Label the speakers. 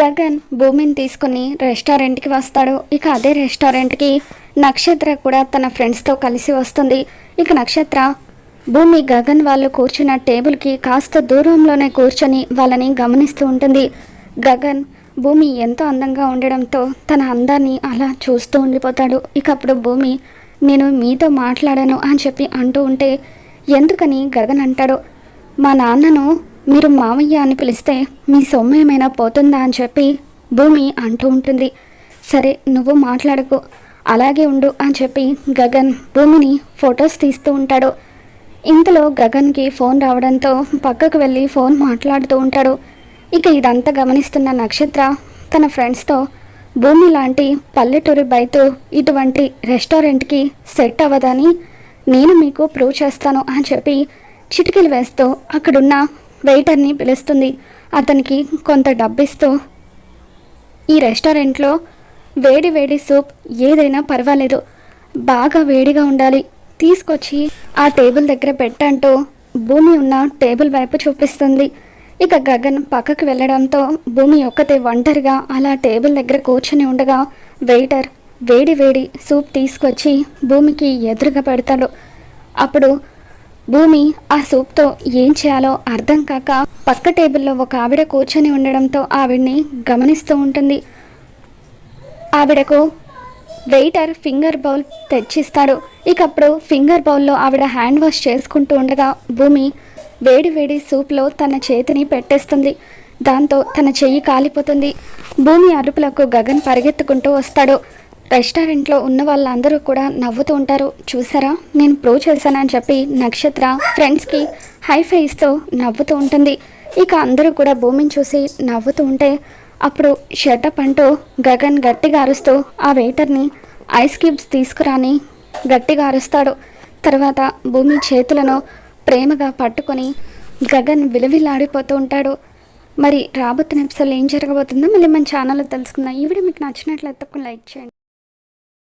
Speaker 1: గగన్ భూమిని తీసుకుని రెస్టారెంట్కి వస్తాడు. ఇక అదే రెస్టారెంట్కి నక్షత్ర కూడా తన ఫ్రెండ్స్తో కలిసి వస్తుంది. ఇక నక్షత్ర భూమి గగన్ వాళ్ళు కూర్చున్న టేబుల్కి కాస్త దూరంలోనే కూర్చొని వాళ్ళని గమనిస్తూ ఉంటుంది. గగన్ భూమి ఎంతో అందంగా ఉండడంతో తన అందాన్ని అలా చూస్తూ ఉండిపోతాడు. ఇక అప్పుడు భూమి నేను మీతో మాట్లాడాను అని చెప్పి అంటూ ఉంటే ఎందుకని? గగన్ అంటాడు. మా నాన్నను మీరు మామయ్య అని పిలిస్తే మీ సొమ్ము ఏమైనా పోతుందా అని చెప్పి భూమి అంటూ ఉంటుంది. సరే నువ్వు మాట్లాడకు. అలాగే ఉండు అని చెప్పి గగన్ భూమిని ఫొటోస్ తీస్తూ ఉంటాడు. ఇంతలో గగన్కి ఫోన్ రావడంతో పక్కకు వెళ్ళి ఫోన్ మాట్లాడుతూ ఉంటాడు. ఇక ఇదంతా గమనిస్తున్న నక్షత్ర తన ఫ్రెండ్స్తో భూమి లాంటి పల్లెటూరి బయట ఇటువంటి రెస్టారెంట్కి సెట్ అవ్వదని నేను మీకు ప్రూవ్ చేస్తాను అని చెప్పి చిటికలు వేస్తూ అక్కడున్న వెయిటర్ని పిలుస్తుంది. అతనికి కొంత డబ్బిస్తూ ఈ రెస్టారెంట్లో వేడి వేడి సూప్ ఏదైనా పర్వాలేదు. బాగా వేడిగా ఉండాలి. తీసుకొచ్చి ఆ టేబుల్ దగ్గర పెట్టంటూ భూమి ఉన్న టేబుల్ వైపు చూపిస్తుంది. ఇక గగన్ పక్కకు వెళ్ళడంతో భూమి ఒక్కతే ఒంటరిగా అలా టేబుల్ దగ్గర కూర్చొని ఉండగా వెయిటర్ వేడి వేడి సూప్ తీసుకొచ్చి భూమికి ఎదురుగా పెడతాడు. అప్పుడు భూమి ఆ సూప్తో ఏం చేయాలో అర్థం కాక పక్క టేబుల్లో ఒక ఆవిడ కూర్చొని ఉండడంతో ఆవిడ్ని గమనిస్తూ ఉంటుంది. ఆవిడకు వెయిటర్ ఫింగర్ బౌల్ తెచ్చిస్తాడు. ఇకప్పుడు ఫింగర్ బౌల్లో ఆవిడ హ్యాండ్ వాష్ చేసుకుంటూ ఉండగా భూమి వేడి వేడి సూప్లో తన చేతిని పెట్టేస్తుంది. దాంతో తన చెయ్యి కాలిపోతుంది. భూమి అరుపులకు గగన్ పరిగెత్తుకుంటూ వస్తాడు. రెస్టారెంట్లో ఉన్న వాళ్ళందరూ కూడా నవ్వుతూ ఉంటారు. చూసారా? నేను ప్రూవ్ చేశానని చెప్పి నక్షత్ర ఫ్రెండ్స్కి హై ఫైస్తో నవ్వుతూ ఉంటుంది. ఇక అందరూ కూడా భూమిని చూసి నవ్వుతూ ఉంటే అప్పుడు షటప్ అంటూ గగన్ గట్టిగా అరుస్తూ ఆ వెయిటర్ని ఐస్ క్యూబ్స్ తీసుకురాని గట్టిగా అరుస్తాడు. తర్వాత భూమి చేతులను ప్రేమగా పట్టుకొని గగన్ విలువిలాడిపోతూ ఉంటాడు. మరి రాబోతున్న ఎపిసోడ్ ఏం జరగబోతుందో మళ్ళీ మన ఛానల్లో తెలుసుకుందాం. ఈ వీడియో మీకు నచ్చినట్లయితే లైక్ చేయండి.